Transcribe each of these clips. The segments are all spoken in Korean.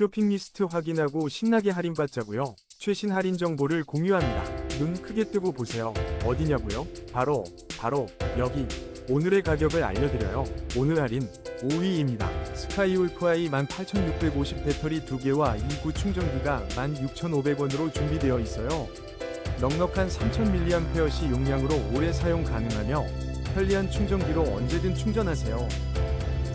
쇼핑 리스트 확인하고 신나게 할인받자고요. 최신 할인 정보를 공유합니다. 눈 크게 뜨고 보세요. 어디냐고요? 바로 바로 여기. 오늘의 가격을 알려드려요. 오늘 할인 5위입니다. 스카이 울프 i 18,650 배터리 2개와 2구 충전기가 16,500원으로 준비되어 있어요. 넉넉한 3000mAh 용량으로 오래 사용 가능하며 편리한 충전기로 언제든 충전하세요.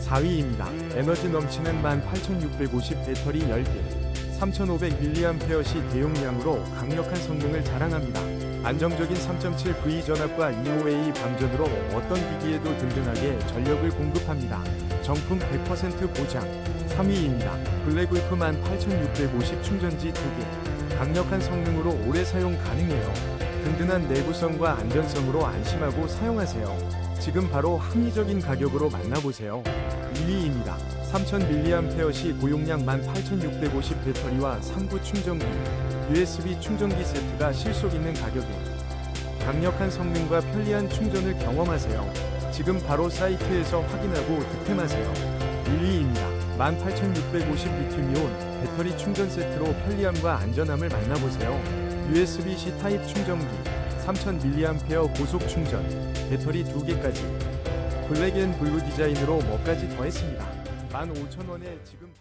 4위입니다. 에너지 넘치는 18,650 배터리 10개, 3,500mAh 대용량으로 강력한 성능을 자랑합니다. 안정적인 3.7V 전압과 2호A 방전으로 어떤 기기에도 든든하게 전력을 공급합니다. 정품 100% 보장. 3위입니다. 블랙울프 18,650 충전지 2개. 강력한 성능으로 오래 사용 가능해요. 든든한 내구성과 안전성으로 안심하고 사용하세요. 지금 바로 합리적인 가격으로 만나보세요. 2위입니다. 3000mAh 고용량 18,650 배터리와 3구 충전기, USB 충전기 세트가 실속 있는 가격에 강력한 성능과 편리한 충전을 경험하세요. 지금 바로 사이트에서 확인하고 득템하세요. 1위입니다. 18,650 리튬이온 배터리 충전 세트로 편리함과 안전함을 만나보세요. USB-C 타입 충전기, 3000mAh 고속 충전, 배터리 2개까지 블랙 앤 블루 디자인으로 뭐까지 더했습니다. 15,000원에 지금